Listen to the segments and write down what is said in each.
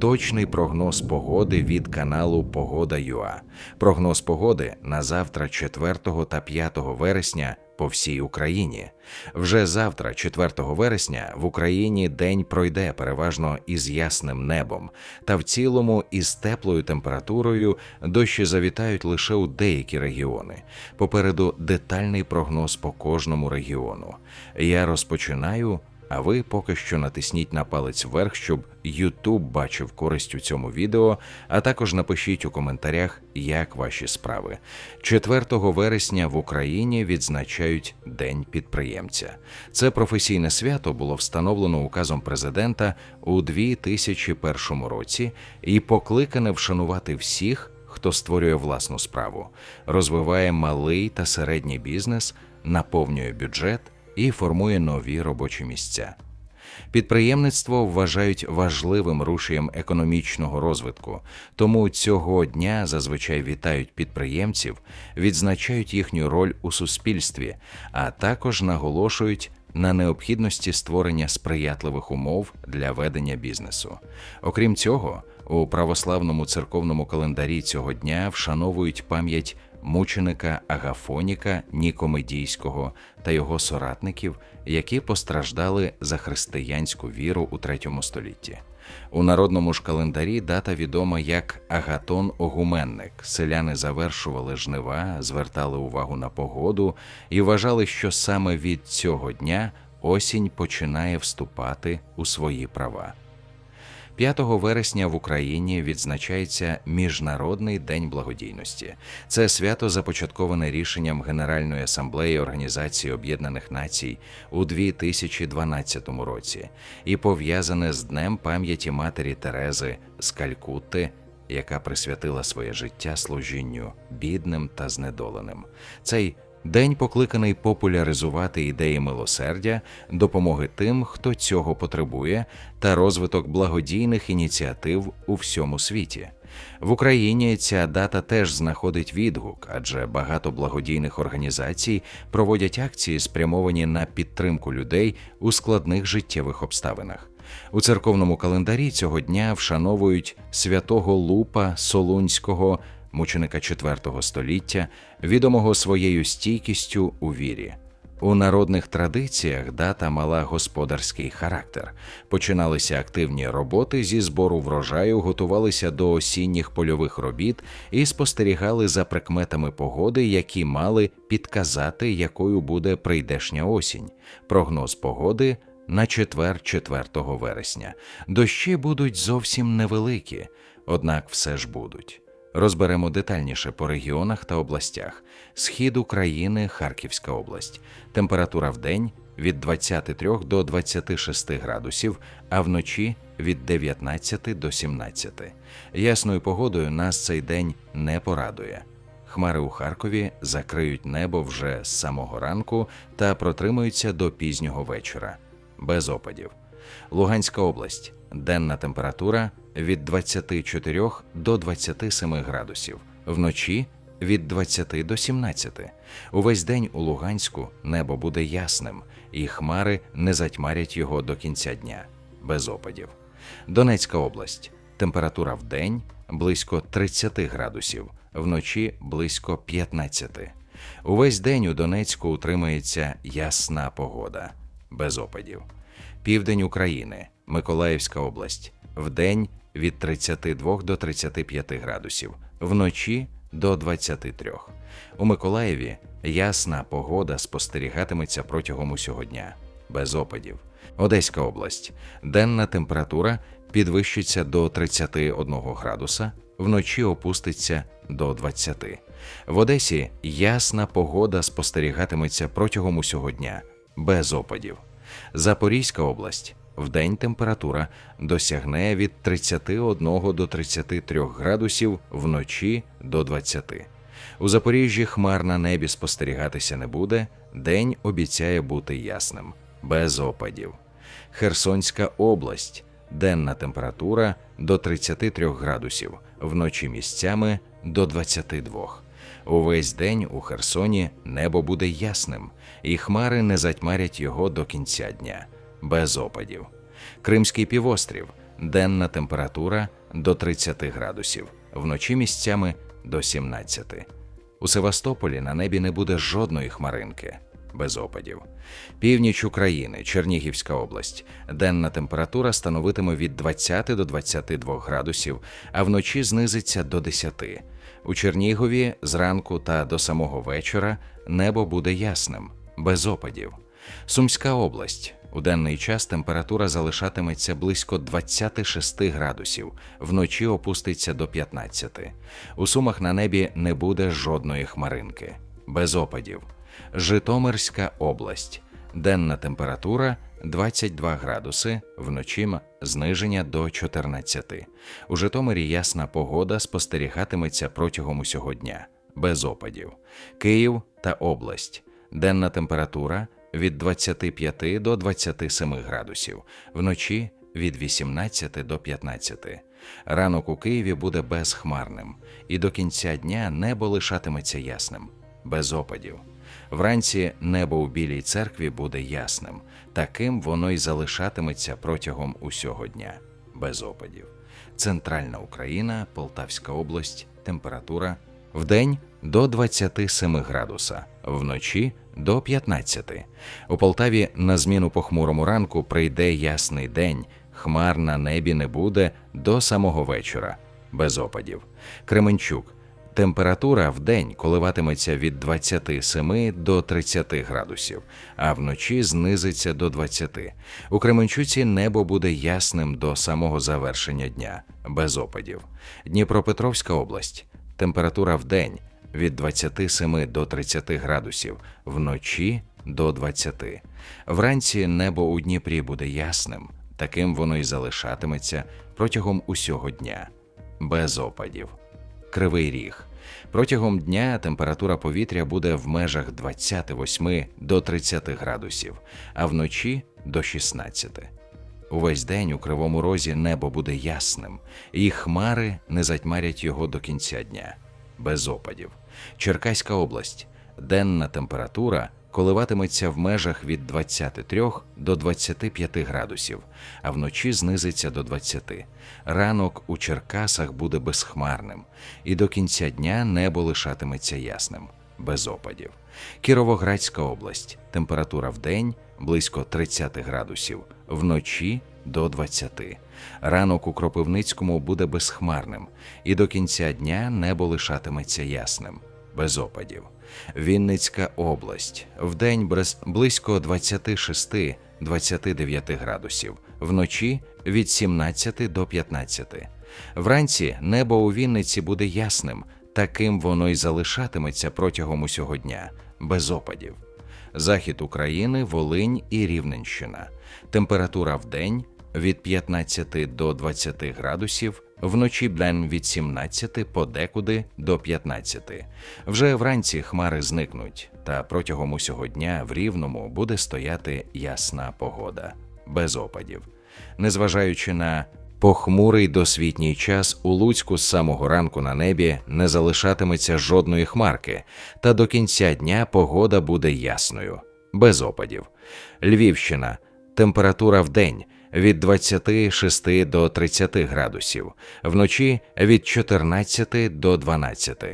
точний прогноз погоди від каналу Погода.ua. Прогноз погоди на завтра, 4 та 5 вересня по всій Україні. Вже завтра, 4 вересня, в Україні день пройде переважно із ясним небом, та в цілому із теплою температурою дощі завітають лише у деякі регіони. Попереду детальний прогноз по кожному регіону. Я розпочинаю. А ви поки що натисніть на палець вверх, щоб YouTube бачив користь у цьому відео, а також напишіть у коментарях, як ваші справи. 4 вересня в Україні відзначають День підприємця. Це професійне свято було встановлено указом президента у 2001 році і покликане вшанувати всіх, хто створює власну справу, розвиває малий та середній бізнес, наповнює бюджет і формує нові робочі місця. Підприємництво вважають важливим рушієм економічного розвитку, тому цього дня зазвичай вітають підприємців, відзначають їхню роль у суспільстві, а також наголошують на необхідності створення сприятливих умов для ведення бізнесу. Окрім цього, у православному церковному календарі цього дня вшановують пам'ять мученика Агафоніка Нікомедійського та його соратників, які постраждали за християнську віру у третьому столітті. У народному ж календарі дата відома як Агатон Огуменник. Селяни завершували жнива, звертали увагу на погоду і вважали, що саме від цього дня осінь починає вступати у свої права. 5 вересня в Україні відзначається Міжнародний день благодійності. Це свято започатковане рішенням Генеральної асамблеї Організації Об'єднаних Націй у 2012 році і пов'язане з Днем пам'яті матері Терези з Калькутти, яка присвятила своє життя служінню бідним та знедоленим. Цей День покликаний популяризувати ідеї милосердя, допомоги тим, хто цього потребує, та розвиток благодійних ініціатив у всьому світі. В Україні ця дата теж знаходить відгук, адже багато благодійних організацій проводять акції, спрямовані на підтримку людей у складних життєвих обставинах. У церковному календарі цього дня вшановують святого Лупа Солунського мученика IV століття, відомого своєю стійкістю у вірі. У народних традиціях дата мала господарський характер. Починалися активні роботи зі збору врожаю, готувалися до осінніх польових робіт і спостерігали за прикметами погоди, які мали підказати, якою буде прийдешня осінь. Прогноз погоди на четвер 4 вересня. Дощі будуть зовсім невеликі, однак все ж будуть. Розберемо детальніше по регіонах та областях. Схід України, Харківська область. Температура в день від 23 до 26 градусів, а вночі від 19 до 17. Ясною погодою нас цей день не порадує. Хмари у Харкові закриють небо вже з самого ранку та протримуються до пізнього вечора, без опадів. Луганська область. Денна температура від 24 до 27 градусів, вночі від 20 до 17. Увесь день у Луганську небо буде ясним, і хмари не затьмарять його до кінця дня, без опадів. Донецька область. Температура в день близько 30 градусів, вночі близько 15. Увесь день у Донецьку утримається ясна погода, без опадів. Південь України, Миколаївська область. Вдень від 32 до 35 градусів, вночі до 23. У Миколаєві ясна погода спостерігатиметься протягом усього дня, без опадів. Одеська область. Денна температура підвищиться до 31 градуса, вночі опуститься до 20. В Одесі ясна погода спостерігатиметься протягом усього дня, без опадів. Запорізька область. Вдень температура досягне від 31 до 33 градусів вночі до 20. У Запоріжжі хмар на небі спостерігатися не буде, день обіцяє бути ясним, без опадів. Херсонська область, денна температура до 33 градусів, вночі місцями до 22. Увесь день у Херсоні небо буде ясним, і хмари не затьмарять його до кінця дня без опадів. Кримський півострів, денна температура до 30 градусів, вночі місцями до 17. У Севастополі на небі не буде жодної хмаринки без опадів. Північ України, Чернігівська область. Денна температура становитиме від 20 до 22 градусів, а вночі знизиться до 10. У Чернігові зранку та до самого вечора небо буде ясним, без опадів. Сумська область. У денний час температура залишатиметься близько 26 градусів, вночі опуститься до 15. У Сумах на небі не буде жодної хмаринки, без опадів. Житомирська область. Денна температура 22 градуси, вночі зниження до 14. У Житомирі ясна погода спостерігатиметься протягом усього дня, без опадів. Київ та область. Денна температура від 25 до 27 градусів, вночі від 18 до 15. Ранок у Києві буде безхмарним, і до кінця дня небо лишатиметься ясним, без опадів. Вранці небо у Білій церкві буде ясним, таким воно й залишатиметься протягом усього дня, без опадів. Центральна Україна, Полтавська область, температура вдень до 27 градуса, вночі до 15. У Полтаві на зміну похмурому ранку прийде ясний день, хмар на небі не буде до самого вечора, без опадів. Кременчук. Температура в день коливатиметься від 27 до 30 градусів, а вночі знизиться до 20. У Кременчуці небо буде ясним до самого завершення дня, без опадів. Дніпропетровська область. Температура в день від 27 до 30 градусів, вночі до 20. Вранці небо у Дніпрі буде ясним, таким воно й залишатиметься протягом усього дня, без опадів. Кривий Ріг. Протягом дня температура повітря буде в межах 28 до 30 градусів, а вночі до 16. Увесь день у Кривому Розі небо буде ясним, і хмари не затьмарять його до кінця дня, без опадів. Черкаська область. Денна температура коливатиметься в межах від 23 до 25 градусів, а вночі знизиться до 20. Ранок у Черкасах буде безхмарним, і до кінця дня небо лишатиметься ясним, без опадів. Кіровоградська область. Температура в день близько 30 градусів, вночі до 20. Ранок у Кропивницькому буде безхмарним, і до кінця дня небо лишатиметься ясним, без опадів. Вінницька область. Вдень близько 26-29 градусів, вночі від 17 до 15. Вранці небо у Вінниці буде ясним, таким воно й залишатиметься протягом усього дня, без опадів. Захід України, Волинь і Рівненщина. Температура в день від 15 до 20 градусів, вночі блен від 17 подекуди до 15. Вже вранці хмари зникнуть, та протягом усього дня в Рівному буде стояти ясна погода, без опадів. Незважаючи на похмурий досвітній час, у Луцьку з самого ранку на небі не залишатиметься жодної хмарки, та до кінця дня погода буде ясною, без опадів. Львівщина. Температура в день від 26 до 30 градусів, вночі від 14 до 12.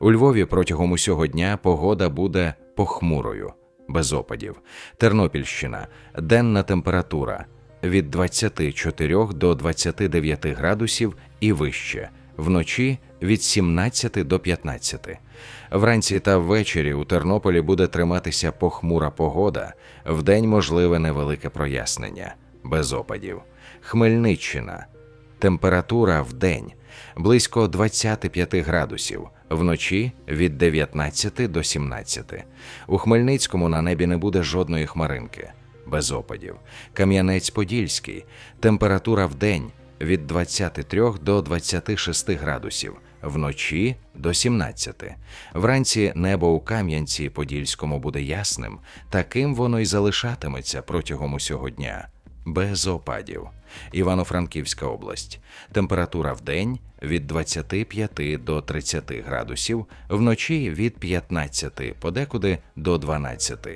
У Львові протягом усього дня погода буде похмурою, без опадів. Тернопільщина. Денна температура від 24 до 29 градусів і вище, вночі від 17 до 15. Вранці та ввечері у Тернополі буде триматися похмура погода, вдень можливе невелике прояснення, без опадів. Хмельниччина. Температура в день близько 25 градусів, вночі від 19 до 17. У Хмельницькому на небі не буде жодної хмаринки, без опадів. Кам'янець-Подільський. Температура в день від 23 до 26 градусів, вночі до 17. Вранці небо у Кам'янці Подільському буде ясним, таким воно й залишатиметься протягом усього дня, без опадів. Івано-Франківська область. Температура в день від 25 до 30 градусів, вночі від 15, подекуди до 12.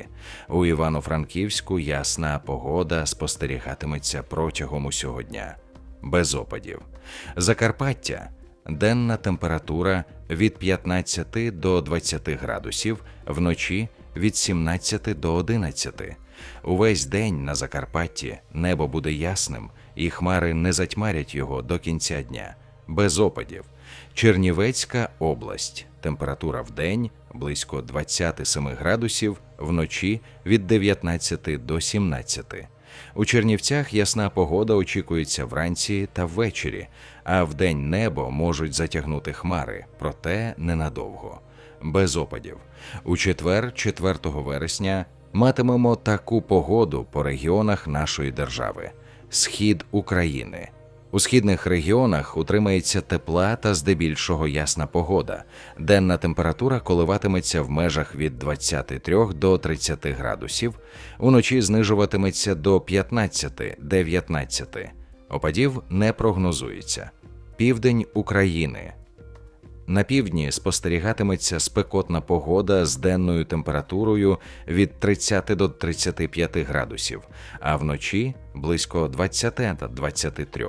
У Івано-Франківську ясна погода спостерігатиметься протягом усього дня, без опадів. Закарпаття денна температура від 15 до 20 градусів, вночі від 17 до 11. Увесь день на Закарпатті небо буде ясним, і хмари не затьмарять його до кінця дня, без опадів. Чернівецька область. Температура в день близько 27 градусів, вночі від 19 до 17. У Чернівцях ясна погода очікується вранці та ввечері, а вдень небо можуть затягнути хмари, проте ненадовго. Без опадів. У четвер, 4 вересня, матимемо таку погоду по регіонах нашої держави: схід України. У східних регіонах утримається тепла та здебільшого ясна погода. Денна температура коливатиметься в межах від 23 до 30 градусів, уночі знижуватиметься до 15-19. Опадів не прогнозується. Південь України. На півдні спостерігатиметься спекотна погода з денною температурою від 30 до 35 градусів, а вночі близько 20 та 23.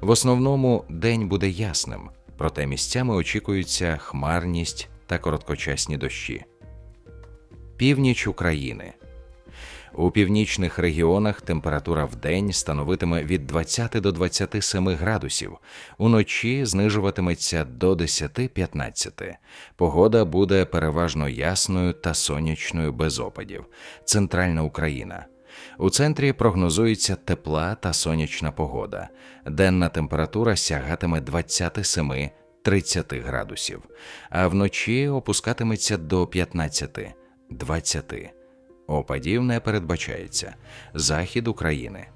В основному день буде ясним, проте місцями очікується хмарність та короткочасні дощі. Північ України. У північних регіонах температура в день становитиме від 20 до 27 градусів, уночі знижуватиметься до 10-15. Погода буде переважно ясною та сонячною без опадів. Центральна Україна. У центрі прогнозується тепла та сонячна погода. Денна температура сягатиме 27 30 градусів, а вночі опускатиметься до 15 20. Опадів не передбачається. Захід України.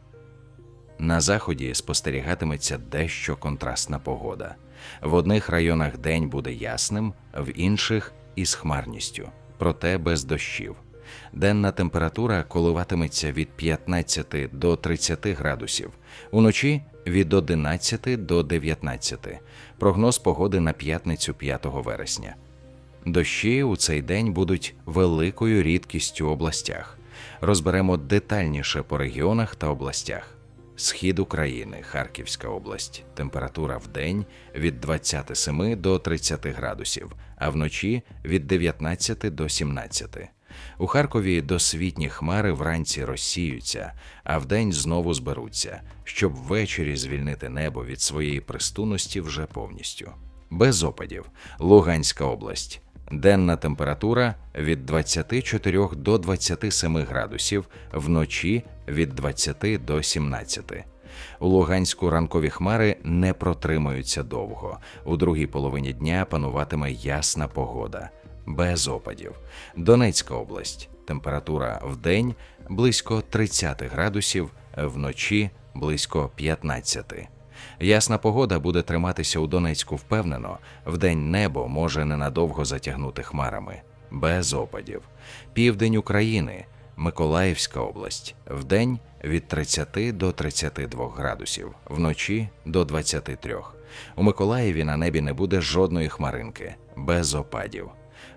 На заході спостерігатиметься дещо контрастна погода. В одних районах день буде ясним, в інших із хмарністю, проте без дощів. Денна температура коливатиметься від 15 до 30 градусів, уночі від 11 до 19. Прогноз погоди на п'ятницю 5 вересня. Дощі у цей день будуть великою рідкістю у областях. Розберемо детальніше по регіонах та областях. Схід України, Харківська область. Температура в день від 27 до 30 градусів, а вночі від 19 до 17. У Харкові досвітні хмари вранці розсіються, а вдень знову зберуться, щоб ввечері звільнити небо від своєї пристунності вже повністю. Без опадів. Луганська область. Денна температура від 24 до 27 градусів, вночі від 20 до 17. У Луганську ранкові хмари не протримаються довго. У другій половині дня пануватиме ясна погода, без опадів. Донецька область. Температура в день близько 30 градусів, вночі близько 15. Ясна погода буде триматися у Донецьку впевнено, вдень небо може ненадовго затягнути хмарами, без опадів. Південь України, Миколаївська область, вдень від 30 до 32 градусів, вночі до 23. У Миколаєві на небі не буде жодної хмаринки, без опадів.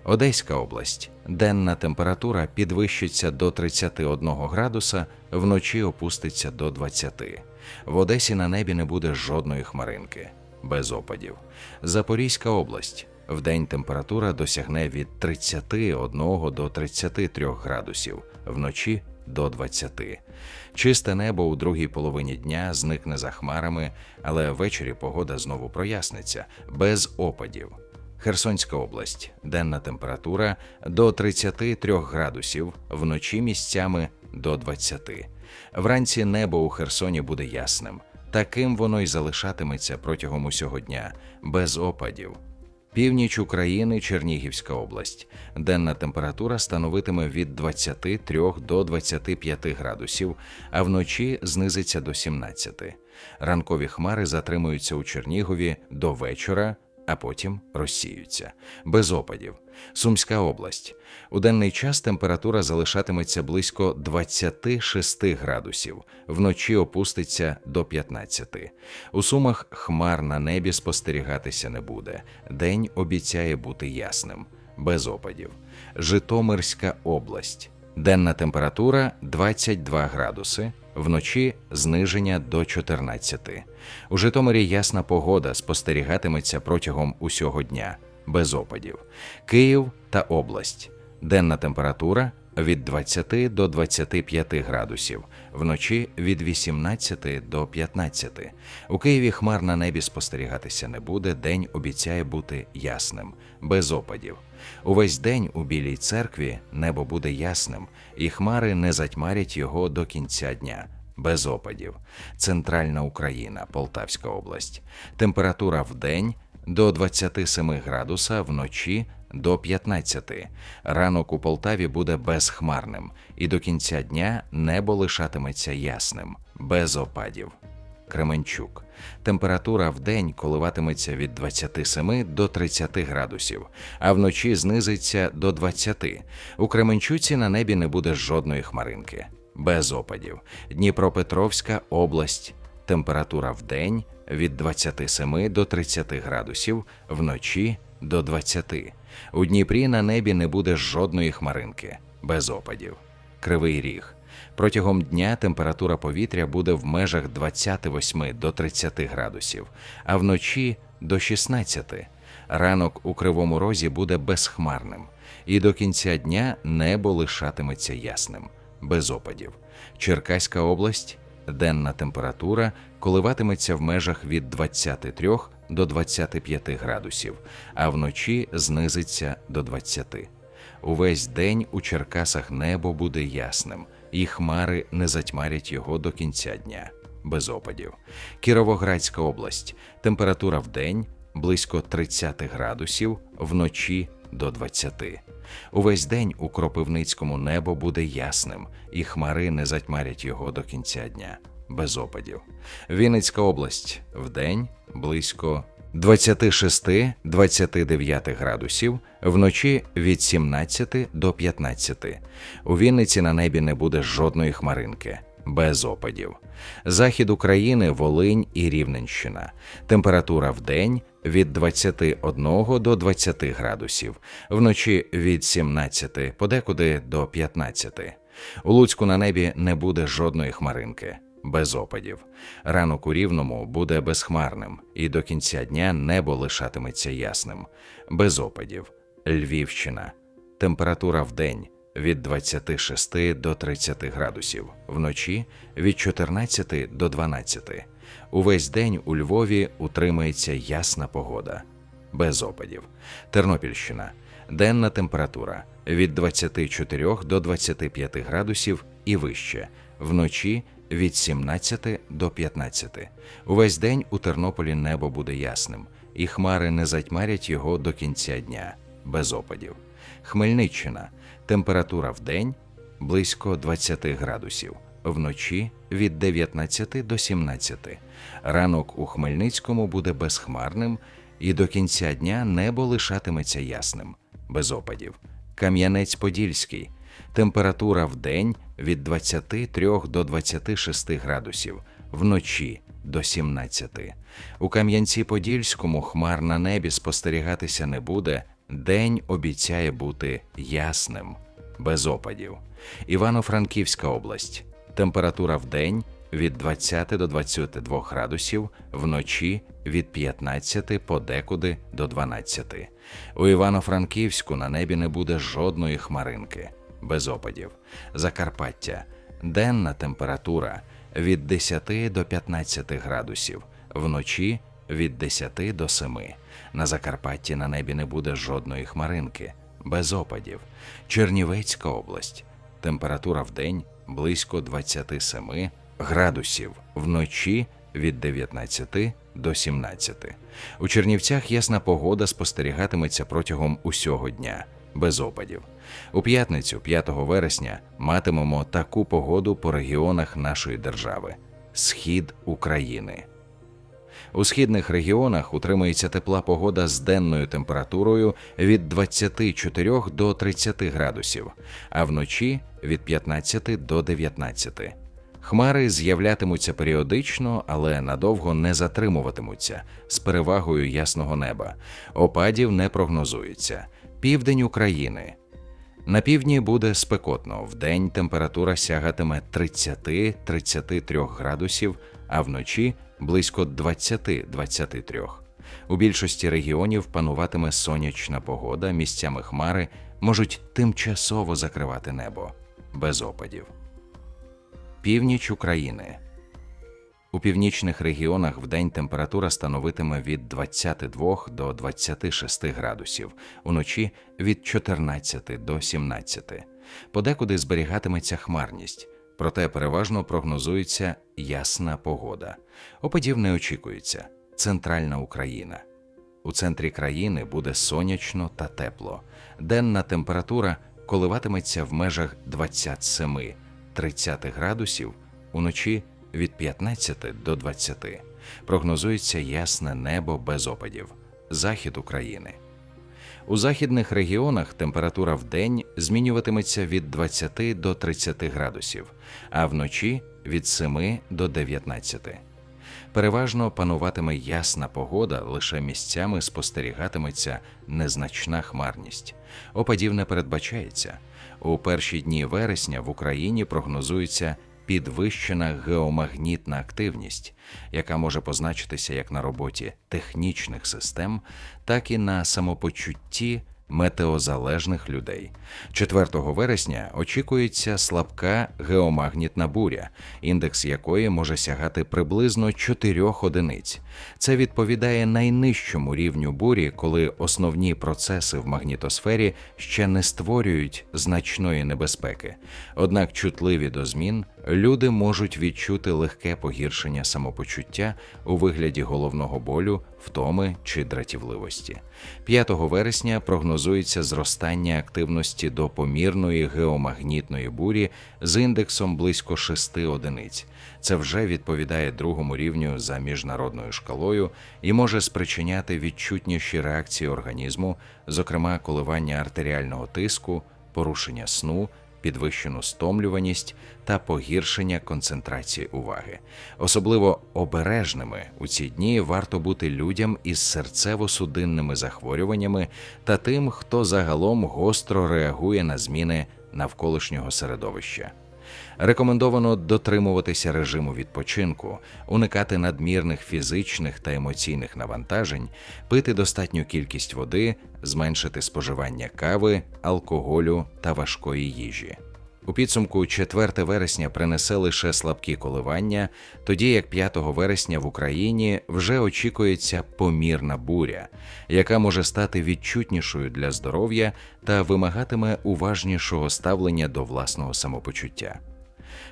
Одеська область. Денна температура підвищиться до 31 градуса, вночі опуститься до 20. В Одесі на небі не буде жодної хмаринки, без опадів. Запорізька область. Вдень температура досягне від 31 до 33 градусів, вночі до 20. Чисте небо у другій половині дня зникне за хмарами, але ввечері погода знову проясниться без опадів. Херсонська область, денна температура до 33 градусів, вночі місцями до 20. Вранці небо у Херсоні буде ясним. Таким воно й залишатиметься протягом усього дня, без опадів. Північ України, Чернігівська область. Денна температура становитиме від 23 до 25 градусів, а вночі знизиться до 17. Ранкові хмари затримуються у Чернігові до вечора а потім розсіються без опадів. Сумська область. У денний час температура залишатиметься близько 26 градусів, вночі опуститься до 15. У сумах хмар на небі спостерігатися не буде. День обіцяє бути ясним, без опадів. Житомирська область. Денна температура 22 градуси, вночі зниження до 14. У Житомирі ясна погода спостерігатиметься протягом усього дня, без опадів. Київ та область. Денна температура від 20 до 25 градусів, вночі від 18 до 15. У Києві хмар на небі спостерігатися не буде. День обіцяє бути ясним, без опадів. Увесь день у Білій церкві небо буде ясним, і хмари не затьмарять його до кінця дня. Без опадів. Центральна Україна, Полтавська область. Температура в день до 27 градуса, вночі до 15. Ранок у Полтаві буде безхмарним, і до кінця дня небо лишатиметься ясним, без опадів. Кременчук. Температура в день коливатиметься від 27 до 30 градусів, а вночі знизиться до 20. У Кременчуці на небі не буде жодної хмаринки, без опадів. Дніпропетровська область. Температура в день від 27 до 30 градусів, вночі до 20. У Дніпрі на небі не буде жодної хмаринки, без опадів. Кривий ріг. Протягом дня температура повітря буде в межах 28 до 30 градусів, а вночі до 16. Ранок у кривому розі буде безхмарним, і до кінця дня небо лишатиметься ясним, без опадів. Черкаська область, денна температура коливатиметься в межах від 23 до 25 градусів, а вночі знизиться до 20. Увесь день у Черкасах небо буде ясним, і хмари не затьмарять його до кінця дня, без опадів. Кіровоградська область. Температура в день близько 30 градусів, вночі до 20. Увесь день у Кропивницькому небо буде ясним, і хмари не затьмарять його до кінця дня, без опадів. Вінницька область вдень близько 26-29 градусів, вночі від 17 до 15. У Вінниці на небі не буде жодної хмаринки, без опадів. Захід України, Волинь і Рівненщина. Температура в день від 21 до 20 градусів, вночі від 17, подекуди до 15. У Луцьку на небі не буде жодної хмаринки без опадів. Ранок у рівному буде безхмарним, і до кінця дня небо лишатиметься ясним, без опадів. Львівщина. Температура в день від 26 до 30 градусів, вночі від 14 до 12. Увесь день у Львові утримається ясна погода, без опадів. Тернопільщина. Денна температура від 24 до 25 градусів і вище, вночі від 17 до 15. Увесь день у Тернополі небо буде ясним, і хмари не затьмарять його до кінця дня, без опадів. Хмельниччина. Температура в день близько 20 градусів, вночі від 19 до 17. Ранок у Хмельницькому буде безхмарним, і до кінця дня небо лишатиметься ясним, без опадів. Кам'янець-Подільський. Температура в день від 23 до 26 градусів, вночі до 17. У Кам'янці-Подільському хмар на небі спостерігатися не буде. День обіцяє бути ясним, без опадів. Івано-Франківська область. Температура в день від 20 до 22 градусів, вночі від 15 подекуди до 12. У Івано-Франківську на небі не буде жодної хмаринки без опадів. Закарпаття денна температура від 10 до 15 градусів, вночі від 10 до 7. На Закарпатті на небі не буде жодної хмаринки, без опадів. Чернівецька область. Температура в день близько 27 градусів, вночі від 19 до 17. У Чернівцях ясна погода спостерігатиметься протягом усього дня, без опадів. У п'ятницю, 5 вересня, матимемо таку погоду по регіонах нашої держави схід України. У східних регіонах утримується тепла погода з денною температурою від 24 до 30 градусів, а вночі від 15 до 19. Хмари з'являтимуться періодично, але надовго не затримуватимуться з перевагою ясного неба. Опадів не прогнозується. Південь України На півдні буде спекотно. Вдень температура сягатиме 30-33 градусів, а вночі близько 20-23. У більшості регіонів пануватиме сонячна погода, місцями хмари можуть тимчасово закривати небо без опадів. Північ України. У північних регіонах вдень температура становитиме від 22 до 26 градусів, уночі від 14 до 17. Подекуди зберігатиметься хмарність, проте переважно прогнозується ясна погода. Опадів не очікується. Центральна Україна. У центрі країни буде сонячно та тепло. Денна температура коливатиметься в межах 27-30 градусів, уночі від 15 до 20. Прогнозується ясне небо без опадів. Захід України. У західних регіонах температура в день змінюватиметься від 20 до 30 градусів, а вночі від 7 до 19. Переважно пануватиме ясна погода, лише місцями спостерігатиметься незначна хмарність. Опадів не передбачається. У перші дні вересня в Україні прогнозується підвищена геомагнітна активність, яка може позначитися як на роботі технічних систем, так і на самопочутті метеозалежних людей. 4 вересня очікується слабка геомагнітна буря, індекс якої може сягати приблизно 4 одиниць. Це відповідає найнижчому рівню бурі, коли основні процеси в магнітосфері ще не створюють значної небезпеки. Однак чутливі до змін люди можуть відчути легке погіршення самопочуття у вигляді головного болю, втоми чи дратівливості. 5 вересня прогнозується зростання активності до помірної геомагнітної бурі з індексом близько 6 одиниць. Це вже відповідає другому рівню за міжнародною шкалою і може спричиняти відчутніші реакції організму, зокрема коливання артеріального тиску, порушення сну підвищену стомлюваність та погіршення концентрації уваги. Особливо обережними у ці дні варто бути людям із серцево-судинними захворюваннями та тим, хто загалом гостро реагує на зміни навколишнього середовища. Рекомендовано дотримуватися режиму відпочинку, уникати надмірних фізичних та емоційних навантажень, пити достатню кількість води, зменшити споживання кави, алкоголю та важкої їжі. У підсумку 4 вересня принесе лише слабкі коливання, тоді як 5 вересня в Україні вже очікується помірна буря, яка може стати відчутнішою для здоров'я та вимагатиме уважнішого ставлення до власного самопочуття.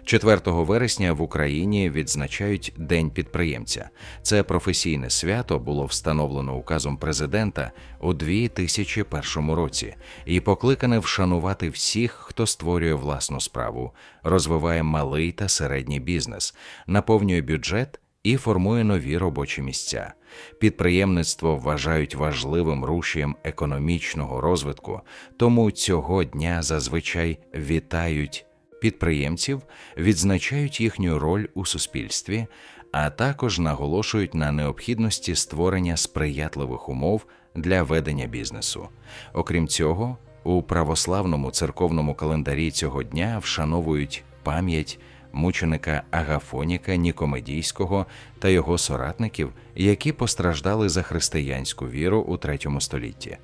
4 вересня в Україні відзначають День підприємця. Це професійне свято було встановлено указом президента у 2001 році і покликане вшанувати всіх, хто створює власну справу, розвиває малий та середній бізнес, наповнює бюджет. І формує нові робочі місця. Підприємництво вважають важливим рушієм економічного розвитку, тому цього дня зазвичай вітають підприємців відзначають їхню роль у суспільстві, а також наголошують на необхідності створення сприятливих умов для ведення бізнесу. Окрім цього, у православному церковному календарі цього дня вшановують пам'ять мученика Агафоніка Нікомедійського та його соратників, які постраждали за християнську віру у третьому столітті.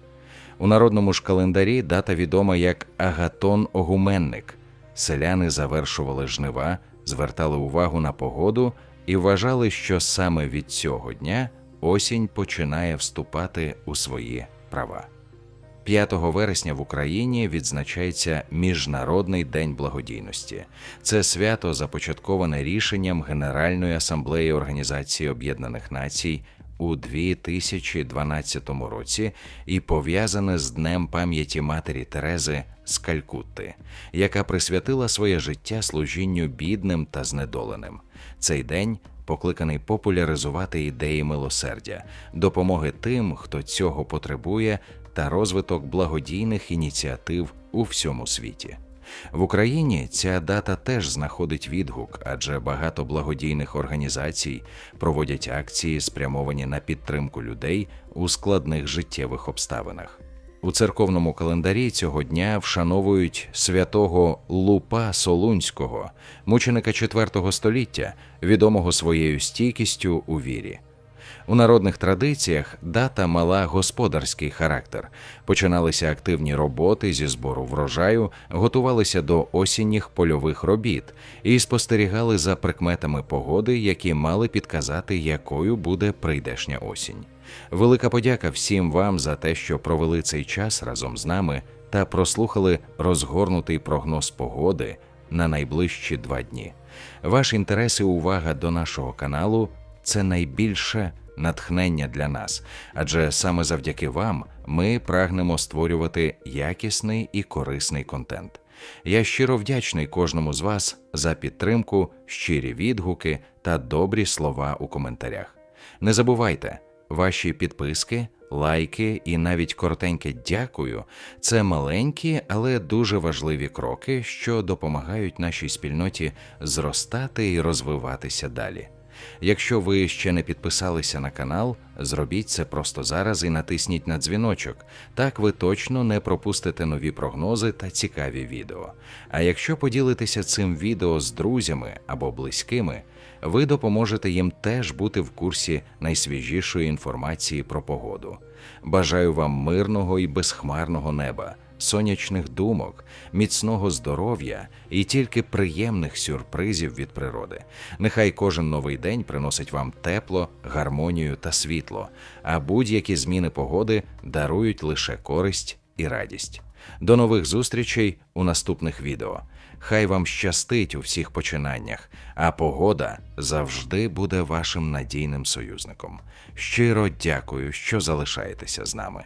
У народному ж календарі дата відома як Агатон Огуменник. Селяни завершували жнива, звертали увагу на погоду і вважали, що саме від цього дня осінь починає вступати у свої права. 5 вересня в Україні відзначається Міжнародний день благодійності. Це свято започатковане рішенням Генеральної асамблеї Організації Об'єднаних Націй у 2012 році і пов'язане з Днем пам'яті матері Терези з Калькутти, яка присвятила своє життя служінню бідним та знедоленим. Цей день покликаний популяризувати ідеї милосердя, допомоги тим, хто цього потребує, та розвиток благодійних ініціатив у всьому світі. В Україні ця дата теж знаходить відгук, адже багато благодійних організацій проводять акції, спрямовані на підтримку людей у складних життєвих обставинах. У церковному календарі цього дня вшановують святого Лупа Солунського, мученика IV століття, відомого своєю стійкістю у вірі. У народних традиціях дата мала господарський характер. Починалися активні роботи зі збору врожаю, готувалися до осінніх польових робіт і спостерігали за прикметами погоди, які мали підказати, якою буде прийдешня осінь. Велика подяка всім вам за те, що провели цей час разом з нами та прослухали розгорнутий прогноз погоди на найближчі два дні. Ваш інтерес і увага до нашого каналу це найбільше натхнення для нас, адже саме завдяки вам ми прагнемо створювати якісний і корисний контент. Я щиро вдячний кожному з вас за підтримку, щирі відгуки та добрі слова у коментарях. Не забувайте, ваші підписки, лайки і навіть коротеньке дякую це маленькі, але дуже важливі кроки, що допомагають нашій спільноті зростати і розвиватися далі. Якщо ви ще не підписалися на канал, зробіть це просто зараз і натисніть на дзвіночок. Так ви точно не пропустите нові прогнози та цікаві відео. А якщо поділитеся цим відео з друзями або близькими, ви допоможете їм теж бути в курсі найсвіжішої інформації про погоду. Бажаю вам мирного і безхмарного неба, сонячних думок, міцного здоров'я і тільки приємних сюрпризів від природи. Нехай кожен новий день приносить вам тепло, гармонію та світло, а будь-які зміни погоди дарують лише користь і радість. До нових зустрічей у наступних відео. Хай вам щастить у всіх починаннях, а погода завжди буде вашим надійним союзником. Щиро дякую, що залишаєтеся з нами.